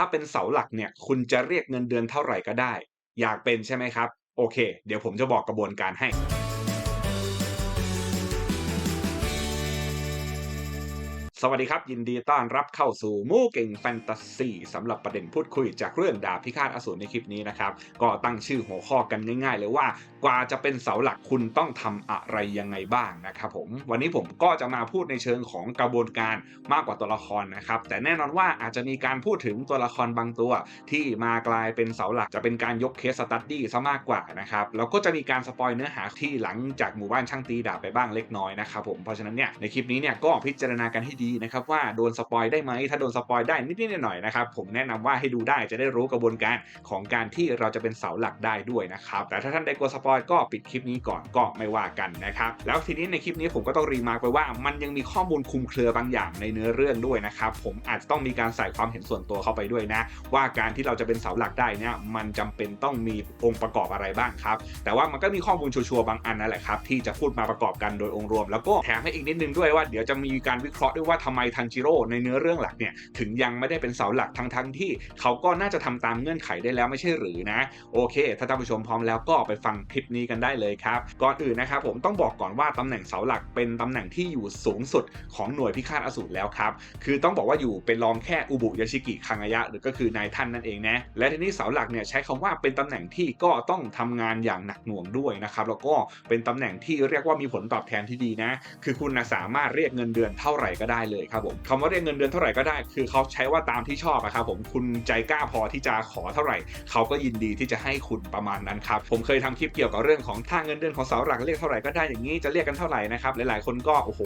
ถ้าเป็นเสาหลักเนี่ยคุณจะเรียกเงินเดือนเท่าไหร่ก็ได้ อยากเป็นใช่ไหมครับ โอเค เดี๋ยวผมจะบอกกระบวนการให้ สวัสดีครับ ยินดีต้อนรับเข้าสู่มู่เก่งแฟนตาซีสำหรับประเด็นพูดคุยจากเรื่องดาบพิฆาตอสูรในคลิปนี้นะครับ ก็ตั้งชื่อหัวข้อกันง่าย ๆ เลยว่ากว่าจะเป็นเสาหลักคุณต้องทำอะไรยังไงบ้างนะครับผม วันนี้ผมก็จะมาพูดในเชิงของกระบวนการมากกว่าตัวละครนะครับ แต่แน่นอนว่าอาจจะมีการพูดถึงตัวละครบางตัว ที่มากลายเป็นเสาหลักจะเป็นการยกเคสสตัดดี้ซะมากกว่านะครับแล้วก็จะมีการสปอยเนื้อหาที่หลังจากหมู่บ้านช่างตีดาบไปบ้างเล็กน้อยนะครับผมเพราะฉะนั้นเนี่ยในคลิปนี้เนี่ยก็พิจารณากันให้ดีนะครับว่าโดนสปอยได้ไหมถ้าโดนสปอยได้นิดๆหน่อยๆนะครับผมแนะนำว่าให้ดูได้จะได้รู้กระบวนการของการที่เราจะเป็นเสาหลักได้ด้วยนะครับแต่ถ้าท่านใดกลัวสปอยก็ปิดคลิปนี้ก่อนก็ไม่ว่ากันนะครับแล้วทีนี้ในคลิปนี้ผมก็ต้องรีมาร์กไปว่ามันยังมีข้อมูลคุมเครือบางอย่างในเนื้อเรื่องด้วยนะครับผมอาจจะต้องมีการใส่ความเห็นส่วนตัวเข้าไปด้วยนะ ว่าการที่เราจะเป็นเสาหลักได้เนี่ยมันจำเป็นต้องมีองค์ประกอบอะไรบ้างครับแต่ว่ามันก็มีข้อมูลชัวร์บางอันนั่นแหละครับที่จะพูดมาประกอบกันโดยองค์รวม แล้วก็แถมให้อีกนิดนึงด้วยว่าเดี๋ยวจะมีการวิเคราะห์ด้วยว่าทำไมทันจิโร่ในเนื้อเรื่องหลักเนี่ยถึงยังไม่ได้เป็นเสาหลักทั้งทั้งๆที่เขาก็น่าจะทำตามเงื่อนไขได้แล้วไม่ใช่หรือนะ โอเค ถ้าท่านผู้ชมพร้อมแล้วก็ไปฟังคลิปนี้กันได้เลยครับ ก่อนอื่นนะครับผมต้องบอกก่อนว่าตำแหน่งเสาหลักเป็นตำแหน่งที่อยู่สูงสุดของหน่วยพิฆาตอสูรแล้วครับ คือต้องบอกว่าอยู่เป็นรองแค่อุบุยาชิกิคังอายะ หรือก็คือนายท่านนั่นเองนะ และทีนี้เสาหลักเนี่ยใช้คำว่าเป็นตำแหน่งที่ก็ต้องทำงานอย่างหนักหน่วงด้วยนะครับ แล้วก็เป็นตำแหน่งที่เรียกว่ามีผลตอบแทนที่ดีนะ คือคุณสามารถเรียกเงินเดือนเท่าไหร่ก็ได้เลยครับผมคำว่าเรียกเงินเดือนเท่าไหร่ก็ได้ คือเขาใช้ว่าตามที่ชอบอะครับผมคุณใจกล้าพอที่จะขอเท่าไหร่เขาก็ยินดีที่จะให้คุณประมาณนั้นครับผมเคยทำคลิปเกี่ยวกับเรื่องของถ้าเงินเดือนของเสาหลักเรียกเท่าไหร่ก็ได้อย่างนี้จะเรียกกันเท่าไหร่นะครับหลายๆคนก็โอ้โห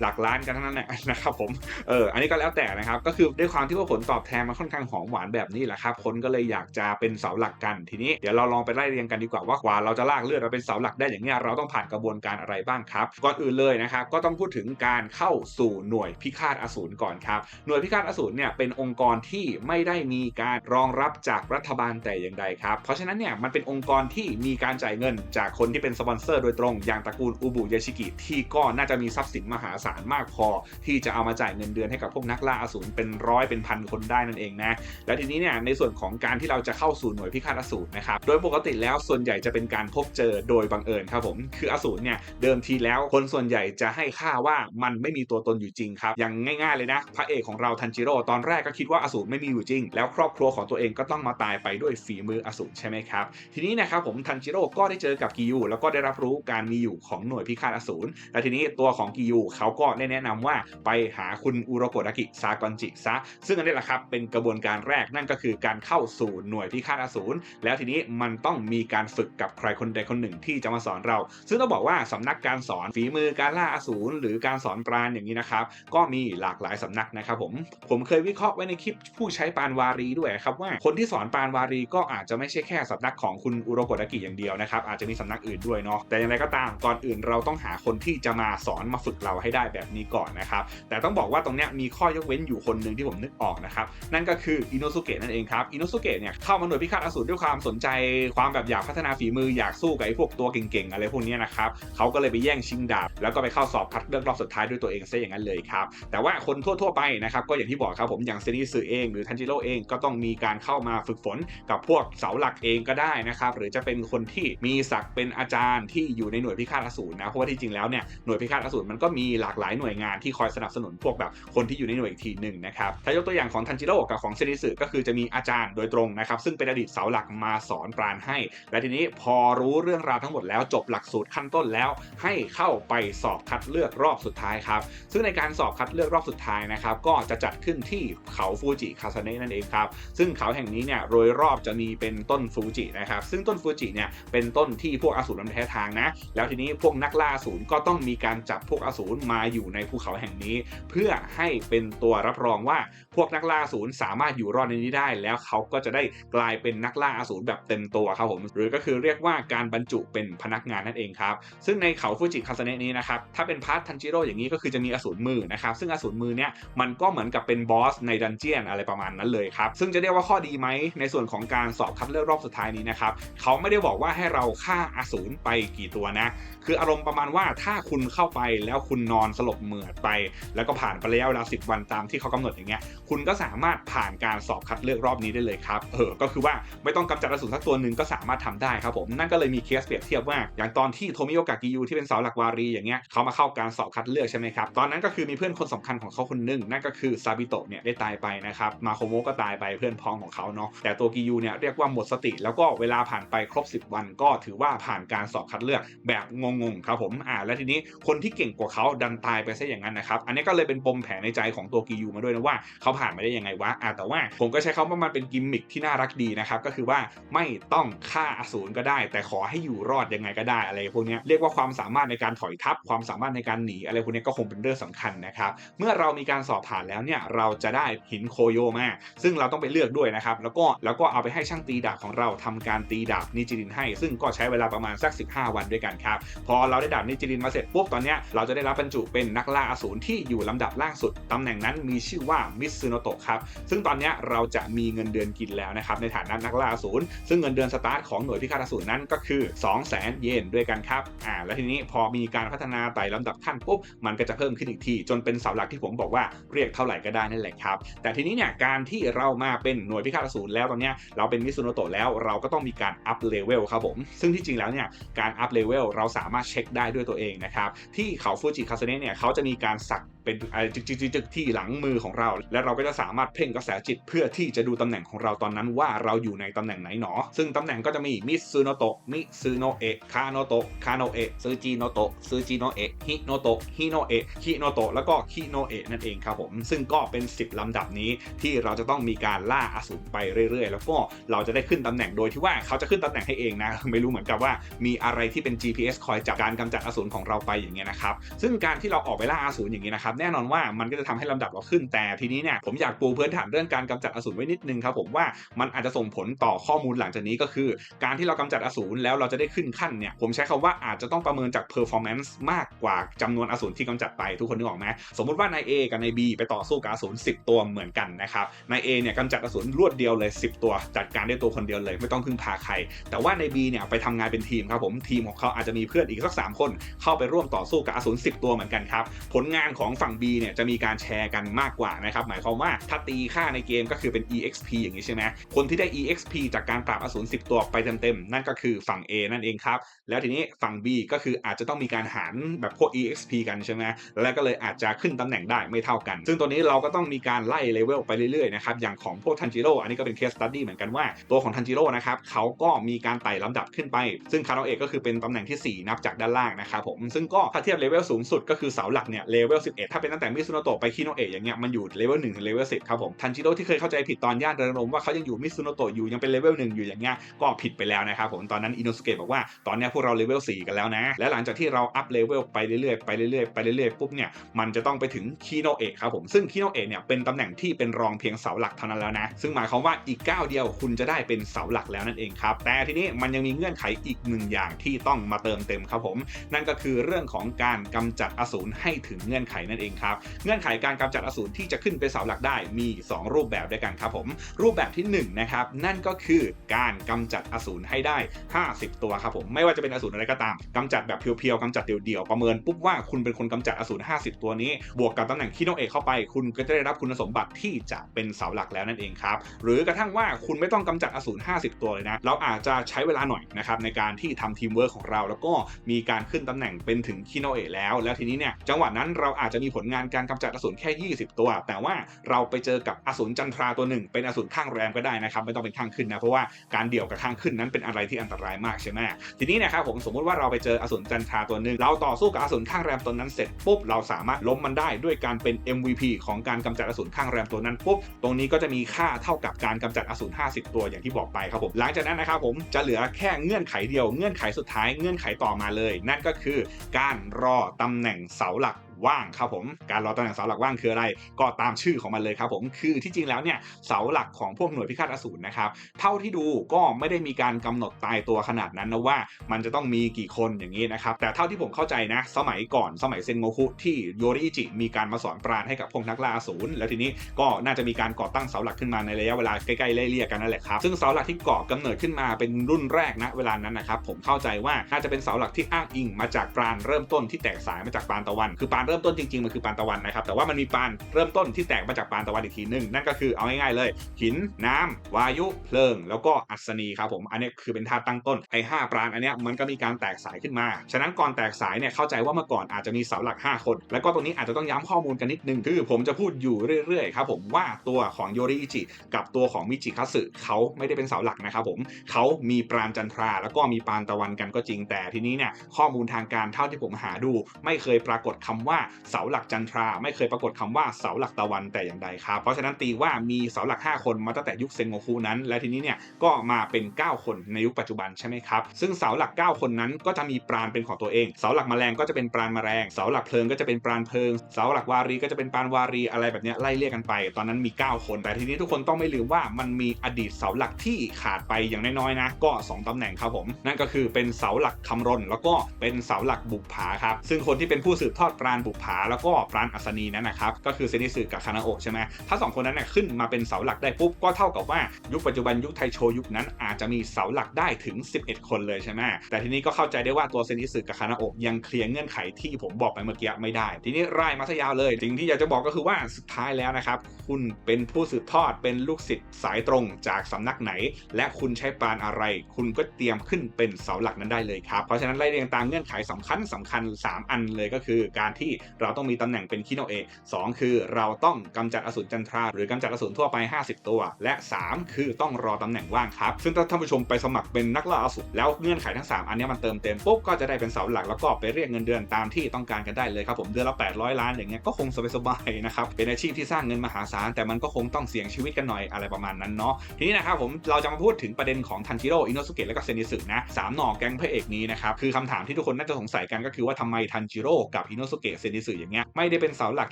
หลักล้านกันทั้งนั้นแหละนะครับผมเอออันนี้ก็แล้วแต่นะครับก็คือด้วยความที่ว่าผลตอบแทนมันค่อนข้างหอมหวานแบบนี้แหละครับคนก็เลยอยากจะเป็นเสาหลักกันทีนี้เดี๋ยวเราลองไปไล่เรียงกันดีกว่าว่ากว่าเราจะลากเลือดเราเป็นเสาหลักได้อย่างเงี้ยเราต้องผ่านกระบวนการอะไรบ้างครับก่อนอื่นเลยนะครับก็ต้องพูดถึงการเข้าสู่หน่วยพิฆาตอสูรก่อนครับ หน่วยพิฆาตอสูรเนี่ยเป็นองค์กรที่ไม่ได้มีการรองรับจากรัฐบาลแต่อย่างใดครับ เพราะฉะนั้นเนี่ยมันเป็นองค์กรที่มีการจ่ายเงิน จากคนที่เป็นสปอนเซอร์โดยตรงอย่างตระกูลอุบุยาชิกิที่ก็น่าจะมีทรัพย์สินมหาศาลมากพอ ที่จะเอามาจ่ายเงินเดือนให้กับพวกนักล่าอสูรเป็นร้อยเป็นพันคนได้นั่นเองนะและทีนี้เนี่ยในส่วนของการที่เราจะเข้าสู่หน่วยพิฆาตอสูรนะครับโดยปกติแล้วส่วนใหญ่จะเป็นการพบเจอโดยบังเอิญครับผมคืออสูรเนี่ยเดิมทีแล้วคนส่วนใหญ่จะให้ค่าว่ามันไม่มีตัวตนอยู่จริงครับอย่างง่ายๆเลยนะ พระเอกของเราทันจิโร่ตอนแรกก็คิดว่าอสูรไม่มีอยู่จริง แล้วครอบครัวของตัวเองก็ต้องมาตายไปด้วยฝีมืออสูรใช่ไหมครับ ทีนี้นะครับผมทันจิโร่ก็ได้เจอกับกิยูแล้วก็ได้รับรู้การมีอยู่ของหน่วยพิฆาตอสูรและทีนี้ตัวของกิยูเขาก็ได้แนะนำว่าไปหาคุณอุโรโกะดากิซากอนจิซะซึ่งอันนี้แหละครับเป็นกระบวนการแรกนั่นก็คือการเข้าสู่หน่วยพิฆาตอสูรแล้วทีนี้มันต้องมีการฝึกกับใครคนใดคนหนึ่งที่จะมาสอนเรา ซึ่งต้องบอกว่าสำนักการสอนฝีมือการล่าอสูรหรือการสอนปราณอย่างนี้นะครับก็มีหลากหลายสำนักนะครับผมผมเคยวิเคราะห์ไว้ในคลิปผู้ใช้ปานวารีด้วยครับว่าคนที่สอนปานวารีก็อาจจะไม่ใช่แค่สำนักของคุณอุโรโกดากิอย่างเดียวนะครับอาจจะมีสำนักอื่นด้วยเนาะแต่อย่างไรก็ตามก่อนอื่นเราต้องหาคนที่จะมาสอนมาฝึกเราให้ได้แบบนี้ก่อนนะครับแต่ต้องบอกว่าตรงเนี้ยมีข้อยกเว้นอยู่คนหนึ่งที่ผมนึกออกนะครับนั่นก็คืออินโนสุเกะนั่นเองครับอินโนสุเกะเนี่ยเข้ามาหน่วยพิฆาตอสูรด้วยความสนใจความแบบอยากพัฒนาฝีมืออยากสู้กับไอ้พวกตัวเก่งๆอะไรพวกนี้นะครับเขาก็เลยไปแย่งชิงดาบแล้วก็ไปเข้าสอบคัดเลือกรอบสุดท้ายด้วยตัวเองซะอย่างนั้นเลยครับแต่ว่าคนทั่วๆไปนะครับก็อย่างที่บอกครับผมอย่างเซนิสึเองหรือทันจิโร่เองก็ต้องมีการเข้ามาฝึกฝนกับพวกเสาหลักเองก็ได้นะครับหรือจะเป็นคนที่มีศักดิ์เป็นอาจารย์ที่อยู่ในหน่วยพิฆาตอสูรนะเพราะว่าที่จริงแล้วเนี่ยหน่วยพิฆาตอสูรมันก็มีหลากหลายหน่วยงานที่คอยสนับสนุนพวกแบบคนที่อยู่ในหน่วยอีกทีหนึ่งนะครับถ้ายกตัวอย่างของทันจิโร่กับของเซนิสึก็คือจะมีอาจารย์โดยตรงนะครับซึ่งเป็นอดีตเสาหลักมาสอนปราณให้ และทีนี้พอรู้เรื่องราวทั้งหมดแล้วจบหลักสูตรขั้นต้นแล้ว ให้เข้าไปสอบคัดเลือกรอบสุดท้ายครับซึ่งในการสอบคัดเลือกรอบสุดท้ายนะครับ ก็จะจัดขึ้นที่เขาฟูจิคาซาเนะนั่นเองครับ ซึ่งเขาแห่งนี้เนี่ยโดยรอบจะมีเป็นต้นฟูจินะครับ ซึ่งต้นฟูจิเนี่ยเป็นต้นที่พวกอสูรมันแพ้ทางนะ แล้วทีนี้พวกนักล่าอสูรก็ต้องมีการจับพวกอสูรมาอยู่ในภูเขาแห่งนี้ เพื่อให้เป็นตัวรับรองว่าพวกนักล่าอสูรสามารถอยู่รอดในนี้ได้ แล้วเขาก็จะได้กลายเป็นนักล่าอสูรแบบเต็มตัวครับผมหรือก็คือเรียกว่าการบรรจุเป็นพนักงานนั่นเองครับซึ่งในเขาฟูจิคาซาเนะนี้นะครับถ้าเป็นพาร์ททันจิโร่อย่างนี้ก็คือจะมีอสูรมือนะครับนะครับซึ่งอสูรมือเนี่ยมันก็เหมือนกับเป็นบอสในดันเจียนอะไรประมาณนั้นเลยครับซึ่งจะเรียกว่าข้อดีไหมในส่วนของการสอบคัดเลือกรอบสุดท้ายนี้นะครับเขาไม่ได้บอกว่าให้เราฆ่าอสูรไปกี่ตัวนะคืออารมณ์ประมาณว่าถ้าคุณเข้าไปแล้วคุณนอนสลบเหมือดไป แล้วก็ผ่านไประยะเวลา10 วันตามที่เขากำหนดอย่างเงี้ยคุณก็สามารถผ่านการสอบคัดเลือกรอบนี้ได้เลยครับเออก็คือว่าไม่ต้องกำจัดอสูรสักตัวหนึ่งก็สามารถทำได้ครับผมนั่นก็เลยมีเคสเปรียบเทียบว่าอย่างตอนที่โทมิโอกากิยูที่เป็นเสาหลักวารีอย่างเงี้ยเขามาเข้าการสอบคัดเลือกใช่ไหมครับตอนนั้นก็คือมีเพื่อนคนสำคัญของเขาคนหนึ่งนั่นก็คือซาบิโตะเนี่ยได้ตายไปนะครับมาโคโมะก็ตายไปเพื่อนพ้องของเขาเนาะแต่ตัวกิยูเนี่ยเรียกว่าหมดสติ แล้วก็เวลาผ่านไปครบ 10 วัน ก็ถือว่าผ่านการสอบคัดเลือกแบบงงๆครับผมอ่าแล้วทีนี้คนที่เก่งกว่าเขาดันตายไปซะอย่างนั้นนะครับอันนี้ก็เลยเป็นปมแผลในใจของตัวกิยูมาด้วยนะว่าเขาผ่านมาได้ยังไงวะอ่าแต่ว่าผมก็ใช้คำว่ามันเป็นกิมมิคที่น่ารักดีนะครับก็คือว่าไม่ต้องฆ่าอสูรก็ได้ แต่ขอให้อยู่รอดยังไงก็ได้อะไรพวกนี้เรียกว่าความสามารถในการถอยทับความสามารถในการหนีอะไรพวกนี้ก็คงเป็นเรื่องสำคัญนะครับเมื่อเรามีการสอบผ่านแล้วเนี่ยเราจะได้หินโคโยมาซึ่งเราต้องไปเลือกด้วยนะครับแล้วก็แล้วก็เอาไปให้ช่างตีดาบของเราทำการตีดาบนิจิรินให้ ซึ่งก็ใช้เวลาประมาณสัก 15 วันด้วยกันครับพอเราได้ดาบนิจิรินมาเสร็จปุ๊บตอนเนี้ยเราจะได้รับบรรจุเป็นนักล่าอสูรที่อยู่ลำดับล่างสุดตำแหน่งนั้นมีชื่อว่ามิซึโนโตะครับซึ่งตอนเนี้ยเราจะมีเงินเดือนกินแล้วนะครับในฐานะนักล่าอสูรซึ่งเงินเดือนสตาร์ทของหน่วยพิฆาตอสูรนั้นก็คือ 2 0 0 0 0 0 เยนด้วยกันครับอ่าแล้วทีนี้พอมีการพัฒนาไต่ลำดับขั้นปุ๊บมันก็จะเพิ่มขึ้นอีกทีจนเป็นเสาหลักที่ผมบอกว่าเรียกเท่าไหร่ก็ได้นั่นแหละครับ แต่ทีนี้เนี่ยการที่เรามาเป็นหน่วยพิฆาตอสูรแล้วตอนเนี้ยเราเป็นมิซุโนโตะแล้วเราก็ต้องมีการอัพเลเวลครับผม ซึ่งที่จริงแล้วเนี่ยการอัพเลเวลเราสามารถเช็คได้ด้วยตัวเองนะครับที่เขาฟูจิคาสเนะเนี่ยเขาจะมีการสัก เป็นจึกที่หลังมือของเรา และเราก็จะสามารถเพ่งกระแสจิตเพื่อที่จะดูตำแหน่งของเราตอนนั้นว่าเราอยู่ในตำแหน่งไหนหนอ ซึ่งตำแหน่งก็จะมีมิซึโนโตะมิซึโนเอะคาโนโตะคาโนเอะซูจิโนโตะซูจิโนเอะฮิโนโตะฮิโนเอะฮิโนโตะแล้วก็ฮิโนเอะนั่นเองครับผมซึ่งก็เป็น 10 ลำดับนี้ที่เราจะต้องมีการล่าอสูรไปเรื่อยๆ แล้วก็เราจะได้ขึ้นตำแหน่งโดยที่ว่าเขาจะขึ้นตำแหน่งให้เองนะไม่รู้เหมือนกับว่ามีอะไรที่เป็น GPS คอยจับการกำจัดอสูรของเราไปอย่างเงี้ยนะครับซึ่งการที่เราออกไปล่าอสูรอย่างนี้นะครับแน่นอนว่ามันก็จะทำให้ลำดับเราขึ้น แต่ทีนี้เนี่ยผมอยากปูพื้นฐานเรื่องการกำจัดอสูรไว้นิดนึงครับผมว่ามันอาจจะส่งผลต่อข้อมูลหลังจากนี้ก็คือ การที่เรากำจัดอสูรแล้วเราจะได้ขึ้นขั้นเนี่ยผมใช้คำว่าอาจจะต้องประเมินจาก performance มากกว่าจำนวนอสูรที่กำจัดไปทุกคนนึกออกไหมสมมุติว่านาย A กับนาย B ไปต่อสู้กับอสูร10 ตัวเหมือนกันนะครับนาย A เนี่ยกำจัดอสูรรวดเดียวเลย 10 ตัว จัดการได้ตัวคนเดียวเลย ไม่ต้องพึ่งพาใคร แต่ว่านาย B เนี่ยไปทำงานเป็นทีมครับผมทีมของเขาอาจจะมีเพื่อนอีกสัก3คน เข้าไปร่วมต่อสู้กับอสูร10 ตัวเหมือนกันครับผลงานของฝั่ง B เนี่ยจะมีการแชร์กันมากกว่านะครับหมายความว่าถ้าตีค่าในเกมก็คือเป็น EXP อย่างนี้ใช่ไหมคนที่ได้ EXP จากการปราบอสูร10 ตัวไปเต็มๆ นั่นก็คือฝั่ง A นั่นเองครับ แล้วทีนี้ฝั่ง B ก็คืออาจจะต้องมีการหารแบบพวก EXP กันใช่ไหมแล้วก็เลยอาจจะขึ้นตำแหน่งได้ไม่เท่ากัน ซึ่งตัวนี้เราก็ต้องมีการไล่เลเวลไปเรื่อยๆนะครับอย่างของพวกทันจิโร่อันนี้ก็เป็นเคสตัดดี้เหมือนกันว่าตัวของทันจิโร่นะครับเขาก็มีการไต่ลำดับขึ้นไป ซึ่งคาราเอะก็คือเป็นตำแหน่งที่ 4 นับจากด้านล่างนะครับผมซึ่งก็ถ้าเทียบเลเวลสูงสุดก็คือเสาหลักเนี่ยเลเวล11ถ้าเป็นตั้งแต่มิซุโนโตะไปคิโนเอะอย่างเงี้ยมันอยู่เลเวล1ถึงเลเวล10ครับผมทันจิโร่ที่เคยเข้าใจผิดตอนย่านเดินลมว่าเขายังอยู่มิซุโนโตะอยู่ยังเป็นเลเวล1อยู่อย่างเงี้ยก็ผิดไปแล้วนะครับผมตอนนั้นอินโนสเกะบอกว่าตอนนี้พวกเราเลเวล4กันแล้วนะและหลังจากที่เราอัพเลเวลไปเรื่อยๆไปเรื่อยๆไปเรื่อยๆปุ๊บเนี่ยมันจะต้องไปถึงคิโนเอะครับผมซึ่งคิโนเอะเนี่ยเป็นตำแหน่งที่เป็นรองเพียงเสาหลักเท่านั้นแล้วนะซึ่งหมายความว่าอีกก้าวเดียวคุณจะได้เป็นเสาหลักแล้วนั่นเองครับแต่ทีนี้มันยังมีเงื่อนไขอีกหนึ่งอย่างที่ต้องมาเติมเต็มครับผม นั่นก็คือเรื่องของการกำจัดอสูรให้ถึงเงื่อนไขนั่นเองครับ เงื่อนไขการกำจัดอสูรที่จะขึ้นเป็นเสาหลักได้มี 2 รูปแบบด้วยกันครับผม รูปแบบที่1นะครับนั่นก็คือการกำจัดอสูรให้ได้ 50 ตัวครับผมไม่ว่าจะเป็นอสูรอะไรก็ตามกำจัดแบบเพียวๆกำจัดเดี่ยวๆประเมินปุ๊บว่าคุณเป็นคนกำจัดอสูร50 ตัวนี้ บวกกับตำแหน่งคิโนเอะเข้าไป คุณก็จะได้รับคุณสมบัติที่จะเป็นเสาหลักแล้วนั่นเองครับหรือกระทั่งว่าคุณไม่ต้องกำจัดอสูร50 ตัวเลยนะเราอาจจะใช้เวลาหน่อยนะครับในการที่ทำทีมเวิร์กของเรา แล้วก็มีการขึ้นตำแหน่งเป็นถึงคิโนเอะแล้ว แล้วทีนี้เนี่ยจังหวะนั้นเราอาจจะมีีผลงานการกำจัดอสูรแค่ 20 ตัว แต่ว่าเราไปเจอกับอสูรจันทราตัวหนึ่ง เป็นอสูรข้างแรมก็ได้นะครับ ไม่ต้องเป็นข้างขึ้นนะ เพราะว่าการเดี่ยวกับข้างขึ้นนั้นเป็นอะไรที่อันตรายมากใช่ไหมทีนี้นะครับผมสมมติว่าเราไปเจออสูรจันทราตัวหนึ่งเราต่อสู้กับอสูรข้างแรมตัวนั้นเสร็จปุ๊บเราสามารถล้มมันได้ด้วยการเป็น MVP ของการกำจัดอสูรข้างแรมตัวนั้นปุ๊บตรงนี้ก็จะมีค่าเท่ากับการกำจัดอสูร50 ตัวอย่างที่บอกไปครับผมหลังจากนั้นนะครับผมจะเหลือแค่เงื่อนไขเดียวเงื่อนไขสุดท้ายเงื่อนไขต่อมาเลย นั่นก็คือการรอตำแหน่งเสาหลัก ว่างครับผม การรอตำแหน่งเสาหลักว่างคืออะไร ก็ตามชื่อของมันเลยครับผม คือที่จริงแล้วเนี่ยเสาหลักของพวกหน่วยพิฆาตอสูรนะครับ เท่าที่ดูก็ไม่ได้มีการกำหนดตายตัวขนาดนั้นนะว่ามันจะต้องมีกี่คนอย่างนี้นะครับ แต่เท่าที่ผมเข้าใจนะ สมัยก่อนสมัยเซนโงคุที่โยริอิจิมีการมาสอนปราณให้กับพวกนักล่าอสูรแล้วทีนี้ก็น่าจะมีการก่อตั้งเสาหลักขึ้นมาในระยะเวลาใกล้ๆไล่เลี่ยกันนั่นแหละครับซึ่งเสาหลักที่ก่อกำเนิดขึ้นมาเป็นรุ่นแรกนะเวลานั้นนะครับผมเข้าใจว่าน่าจะเป็นเสาหลักที่อ้างอิงมาจากปราณเริ่มต้นที่แตกสายมาจากปานตะวัน คือปานเริ่มต้นจริงๆมันคือปานตะวันนะครับแต่ว่ามันมีปานเริ่มต้นที่แตกมาจากปานตะวันอีกทีหนึงนั่นก็คือเอาง่ายๆเลย หินน้ำวายุเพลิง แล้วก็อัศนีครับผมอันนี้คือเป็นธาตุตั้งต้นไอ้ห้าปราณอันนี้มันก็มีการแตกสายขึ้นมา ฉะนั้นก่อนแตกสายเนี่ยเข้าใจว่าเมื่อก่อนอาจจะมีเสาหลัก 5 คน แล้วก็ตรงนี้อาจจะต้องย้ำข้อมูลกันนิดนึงคือผมจะพูดอยู่เรื่อยๆครับผมว่าตัวของโยริอิจิกับตัวของมิจิคัสึเขาไม่ได้เป็นเสาหลักนะครับผมเขามีปราณจันทรา แล้วก็มีปานตะวันกันก็จริงแต่ทีนี้เนี่ยข้อมูลทางการเท่าที่ผมหาดู ไม่เคยปรากฏคำว่าเสาหลักจันทราไม่เคยปรากฏคำว่าเสาหลักตะวันแต่อย่างใดครับ เพราะฉะนั้นตีว่ามีเสาหลัก 5 คนมาตั้งแต่ยุคเซนโงคุนั้น และทีนี้เนี่ยก็มาเป็น 9 คนในยุคปัจจุบันใช่ไหมครับ ซึ่งเสาหลัก 9 คนนั้นก็จะมีปราณเป็นของตัวเอง เสาหลักแมลงก็จะเป็นปราณแมลง เสาหลักเพลิงก็จะเป็นปราณเพลิง เสาหลักวารีก็จะเป็นปราณวารีอะไรแบบนี้ไล่เรียกกันไป ตอนนั้นมี 9 คน แต่ทีนี้ทุกคนต้องไม่ลืมว่ามันมีอดีตเสาหลักที่ขาดไปอย่างน้อยๆนะก็ 2ตำแหน่งครับผม นั่นก็คือเป็นเสาหลักคำรนแล้วก็เป็นเสาหลักบุกผาครับซึ่งคนที่เป็นผู้สืบทอดปราณบุกผาแล้วก็ปราณอัศนีนั้นนะครับก็คือเซนิสึกับคานาโอะใช่ไหมถ้าสองคนนั้นนะขึ้นมาเป็นเสาหลักได้ปุ๊บก็เท่ากับว่ายุคปัจจุบันยุคไทโชยุคนั้นอาจจะมีเสาหลักได้ถึง 11 คนเลยใช่ไหมแต่ทีนี้ก็เข้าใจได้ว่าตัวเซนิสึกับคานาโอะยังเคลียร์เงื่อนไขที่ผมบอกไปเมื่อกี้ไม่ได้ ทีนี้ไล่มาซะยาวเลยสิ่งที่อยากจะบอกก็คือว่าสุดท้ายแล้วนะครับคุณเป็นผู้สืบทอดเป็นลูกศิษย์สายตรงจากสำนักไหน และคุณใช้ปาณอะไร คุณก็เตรียมขึ้นเป็นเสาหลักนั้นได้เลยครับเพราะฉะนั้นไล่เรียงตามเงื่อนไขสำคัญสำคัญ 3 อันเลยก็คือ การที่เราต้องมีตำแหน่งเป็นคิโนเอะสองคือเราต้องกำจัดอสูรจันทรา หรือกำจัดอสูรทั่วไป 50 ตัว และ 3 คือต้องรอตำแหน่งว่างครับ ซึ่งถ้าท่านผู้ชมไปสมัครเป็นนักล่าอสูรแล้วเงื่อนไขทั้ง 3 อันนี้มันเติมเต็มปุ๊บก็จะได้เป็นเสาหลักแล้วก็ไปเรียกเงินเดือนตามที่ต้องการกันได้เลยครับผมเดือนละ 800 ล้านอย่างเงี้ยก็คงสบายๆนะครับเป็นอาชีพที่สร้างเงินมหาศาลแต่มันก็คงต้องเสี่ยงชีวิตกันหน่อยอะไรประมาณนั้นเนาะทีนี้นะครับผมเราจะมาพูดถึงประเด็นของทันจิโร่อินโนสุเกะและก็เซนิสึนะสามหน่อแก๊งพระเอกนี้นะครับคือคำถามที่ทุกคนน่าจะสงสัยกันก็คือว่าทำไมทันจิโร่กับอินโนสุเกะเซนิสึอย่างเงี้ยไม่ได้เป็นเสาหลัก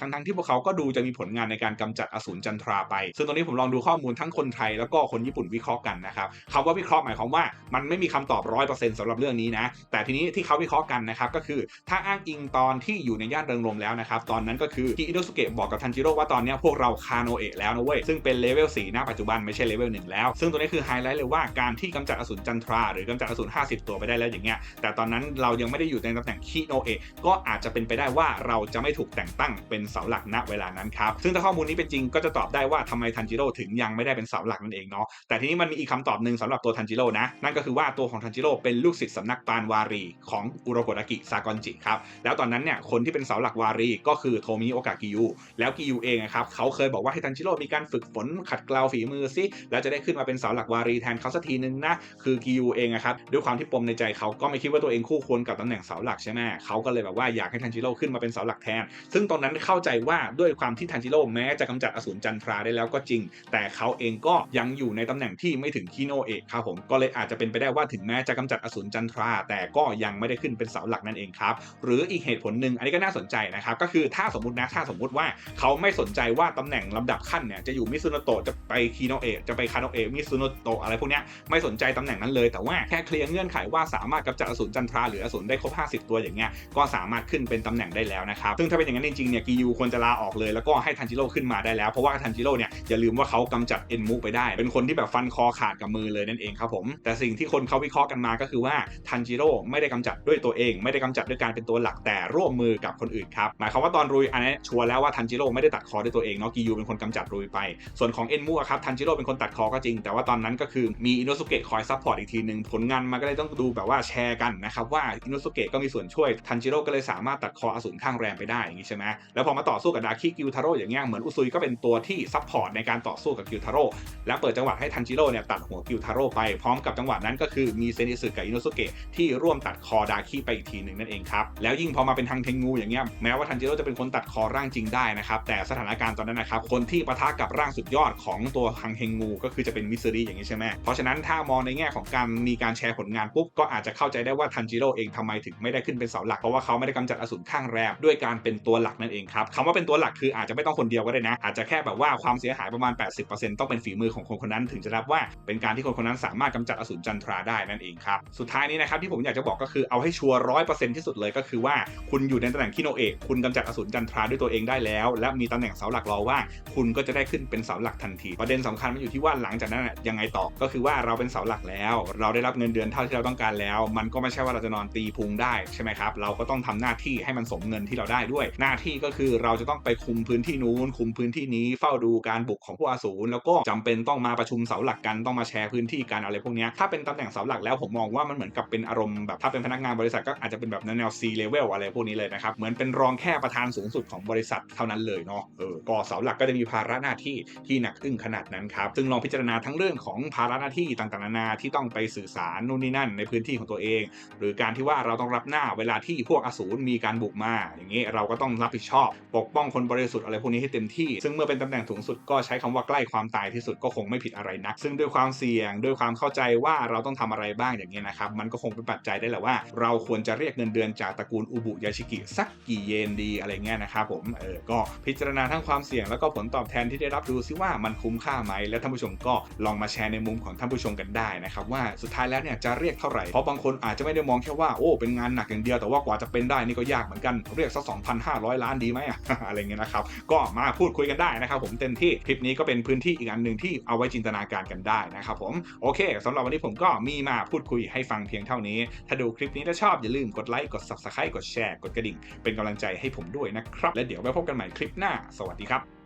ทั้งๆที่พวกเขาก็ดูจะมีผลงานในการกำจัดอสูรจันทราไป ซึ่งตรงนี้ผมลองดูข้อมูลทั้งคนไทยแล้วก็คนญี่ปุ่นวิเคราะห์กันนะครับคำว่าวิเคราะห์หมายความว่ามันไม่มีคำตอบร้อยเปอร์เซ็นต์สำหรับเรื่องนี้นะแต่ทีนี้ที่เขาวิเคราะห์กันนะครับก็คือถ้าอ้างอิงตอนที่อยู่ในย่านเริงรมแล้วนะครับตอนนั้นก็คือที่อิโนสุเกะบอกกับทันจิโร่ว่าตอนนี้พวกเราคาโนเอะแล้วนะเว้ยซึ่งเป็นเลเวล4ณปัจจุบันไม่ใช่เลเวล1แล้ว ซึ่งตัวนี้คือไฮไลท์เลยว่าการที่กำจัดอสูรจันทรา หรือกำจัดอสูร50 ตัวไปได้แล้วอย่างเงี้ยแต่ตอนนั้นเรายังไม่ได้อยู่ในตำแหน่งคิโนเอะก็อาจจะเป็นไปได้ว่าเราจะไม่ถูกแต่งตั้งเป็นเสาหลักณเวลานั้นครับซึ่งถ้าข้อมูลนี้เป็นจริงก็จะตอบได้ว่าทำไมทันจิโร่ถึงยังไม่ได้เป็นเสาหลักนั่นเองเนาะแต่ทีนี้มันมีอีกคำตอบหนึ่งสำหรับตัวทันจิโร่นะนั่นก็คือว่าตัวของทันจิโร่เป็นลูกศิษย์สำนักปานวารี ของอุโรโกะอากิซากอนจิครับแล้วตอนนั้นเนี่ยคนที่เป็นเสาหลักวารีก็คือโทมิโอกะกิยูแล้วกิยูเองนะครับเขาเคยบอกว่าให้ทันจิโร่มีการฝึกฝนขัดเกลาฝีมือซิแล้วจะได้ขึ้นมาเป็นเสาหลักวารีแทนเขาสักทีนึงนะคือกิยูเองครับด้วยความที่ปมในใจเขาก็ไม่คิดว่าตัวเองคู่ควรกับตำแหน่งเสาหลักใช่ไหมเขาก็เลยแบบว่าอยากให้ทันจิโร่ขึ้นมาเป็นเสาหลักแทน ซึ่งตอนนั้นเข้าใจว่าด้วยความที่ทันจิโร่แม้จะกำจัดอสูรจันทราได้แล้วก็จริง แต่เขาเองก็ยังอยู่ในตำแหน่งที่ไม่ถึงคิโนเอะครับผมก็เลยอาจจะเป็นไปได้ว่าถึงแม้จะกำจัดอสูรจันทรา แต่ก็ยังไม่ได้ขึ้นเป็นเสาหลักนั่นเองครับหรืออีกเหตุผลหนึ่งอันนี้ก็น่าสนใจนะครับก็คือถ้าสมมตินะถ้าสมมติว่าเขาไม่สนใจว่าตำแหน่งลำดับขั้นเนี่ยจะอยู่มิซุโนโตะจะไปคิโนเอะจะไปคาโนเอะมิซุโนโตะอะไรพวกเนี้ยไม่สนใจตำแหน่งนั้นเลยแต่ว่าแค่เคลียร์เงื่อนไขว่าสามารถกำจัดอสูรจันทราหรืออสูรได้ครบ 50 ตัวอย่างเงี้ยก็สามารถขึ้นเป็นตำแหน่งได้แล้วนะครับซึ่งถ้าเป็นอย่างนั้นจริงๆเนี่ยกิยูควรจะลาออกเลยแล้วก็ให้ทันจิโร่ขึ้นมาได้แล้ว เพราะว่าทันจิโร่เนี่ยอย่าลืมว่าเขากำจัดเอ็นมุไปได้ เป็นคนที่แบบฟันคอขาดกับมือเลยนั่นเองครับผมแต่สิ่งที่คนเขาวิเคราะห์กันมาก็คือว่าทันจิโร่ไม่ได้กำจัดด้วยตัวเอง ไม่ได้กำจัดด้วยการเป็นตัวหลักแต่ร่วมมือกับคนอื่นครับหมายความว่าตอนรุยอันนี้ชัวร์แล้วว่าทันจิโร่ไม่ได้ตัดคอด้วยตัวเองเนาะกิยูเป็นคนกำจัดรุยไป ส่วนของเอ็นมุครับทันจิโร่เป็นคนตัดคอก็จริง แต่ว่าตอนนั้นก็คือมีอินโนสุเกะคอยซัพพอร์ตอีกทีหนึ่งผลงานมันก็เลยต้องดูแบบว่าแชร์กันนะครับว่าอินโนสุเกะก็มีส่วนช่วยทันจิโร่ก็เลยสามารถตัดคออสูรข้างแรมไปได้อย่างนี้ใช่ไหมแล้วพอมาต่อสู้กับดาคิกิวทาโร่อย่างเงี้ยเหมือนอุซุยก็เป็นตัวที่ซัพพอร์ตในการต่อสู้กับกิวทาโร่และเปิดจังหวะให้ทันจิโร่เนี่ยตัดหัวกิวทาโร่ไปพร้อมกับจังหวะนั้นก็คือมีเซนิสึกับอินโนสุเกะที่ร่วมตัดคอดาคิไปอีกทีหนึ่งนั่นเองครับแล้วยิ่งพอมาเป็นทางเทงูอย่างเงี้ยแม้ว่าทันจิโร่จะเป็นคนตัดคอร่างจริงได้นะครับแต่สถานการณ์ตอนนั้นนะครับคนที่ปะทะกับร่างสุดยอดของตัวฮังเฮงงูก็คือจะเป็นมิสซิริอย่างนี้ใช่ไหมเพราะฉะนั้นถ้ามองในแง่ของการมีการแชร์ผลงานปุ๊บก็อาจจะเข้าใจได้ว่าทันจิโร่เองทำไมถึงไม่ได้ขึ้นเป็นเสาหลักเพราะว่าเขาไม่ได้กำจัดอสูรข้างแรมบด้วยการเป็นตัวหลักนั่นเองครับคำว่าเป็นตัวหลักคืออาจจะไม่ต้องคนเดียวก็ได้นะ อาจจะแค่แบบว่าความเสียหายประมาณ 80%ต้องเป็นฝีมือของคนคนนั้นถึงจะรับว่าเป็นการที่คนคนนั้นสามารถกำจัดอสูรจันทราได้นั่นเองครับสุดท้ายนี้นะครับที่ผมอยากจะบอกก็คือเอาให้ชัวร์ร้อยเปอร์เซ็นต์ที่สุดเลยก็คือว่าคุณอยู่ในตำแหน่งคิโนเอะคุณกำจัดอสูรจันทราด้วยตัวเองได้แล้ว และมีตำแหน่งเสาหลักรอว่า คุณก็จะได้ขึ้นเป็นเสาหลักทันที ประเด็นสำคัญมันอยู่ที่ว่าหลังจากนั้นยังไงต่อก็คือว่าเราเป็นเสาหลักแล้ว เราได้รับเงินเดือนเท่าที่เราต้องการแล้ว มันก็ไม่ใช่ว่าเราจะนอนตีพุงได้ใช่ไหมครับเราก็ต้องทำหน้าที่ให้มันสมเงินที่เราได้ด้วย หน้าที่ก็คือเราจะต้องไปคุมพื้นที่นู้นคุมพื้นที่นี้เฝ้าดูการบุกของพวกอสูรแล้วก็จำเป็นต้องมาประชุมเสาหลักกันต้องมาแชร์พื้นที่กันอะไรพวกนี้ถ้าเป็นตำแหน่งเสาหลักแล้วผมมองว่ามันเหมือนกับเป็นอารมณ์แบบถ้าเป็นพนักงานบริษัทก็อาจจะเป็นแบบแนว C level อะไรพวกนี้เลยนะครับเหมือนเป็นรองแค่ประธานสูงสุดของบริษัทเท่านั้นเลยเนาะเออก็เสาหลักก็จะมีภาระหน้าที่ที่หนักอึ้งขนาดนั้นครับซึ่งลองพิจารณาทั้งเรื่องของภาระหน้าที่ต่างๆนานาที่ต้องไปสื่อสารนู่นนี่นั่นในพื้นที่ของตัวเอง หรือการที่ว่าเราต้องรับหน้าเวลาที่พวกอสูรมีการบุกมาอย่างนี้เราก็ต้องรับผิดชอบ ปกป้องคนบริสุทธิ์อะไรพวกนี้ให้เต็มที่ ซึ่งเมื่อเป็นตำแหน่งสูงสุดก็ใช้คำว่าใกล้ความตายที่สุดก็คงไม่ผิดอะไรนัก ซึ่งด้วยความเสี่ยงด้วยความเข้าใจว่าเราต้องทำอะไรบ้างอย่างนี้นะครับ มันก็คงเป็นปัจจัยได้แหละว่า เราควรจะเรียกเงินเดือนจากตระกูลอุบุยาชิกิสักกี่เยนดีอะไรเงี้ยนะครับผมเออก็พิจารณาทั้งความเสี่ยงแล้วก็ผลตอบแทนที่ได้รับดูซิว่ามันคุ้มค่าไหมและท่านผู้ชมก็ลองมาแชร์ในมุมของท่านผู้ชมกันได้นะครับว่าสุดท้ายแล้วเนี่ยจะเรียกเท่าไหร่เพราะบางคนอาจจะไม่ได้มองแค่ว่าโอ้เป็นงานหนักอย่างเดียวแต่ว่ากว่าจะเป็นได้นี่ก็ยากเหมือนกันเรียกสัก2,500 ล้านดีไหมอะอะไรเงี้ยนะครับก็มาพูดคุยกันได้นะครับผมเต็มที่คลิปนี้ก็เป็นพื้นที่อีกอันหนึ่งที่เอาไว้จินตนาการกันได้นะครับผมโอเคสำหรับวันนี้ผมก็มีมาพูดคุยให้ฟังเพียงเท่านี้ ถ้าดูคลิปนี้ถ้าชอบอย่าลืมกดไลค์กด subscribe กดแชร์กดกระดิ่ง เป็นกำลังใจให้ผมด้วยนะครับ และเดี๋ยวไว้พบกันใหม่คลิปหน้า สวัสดีครับ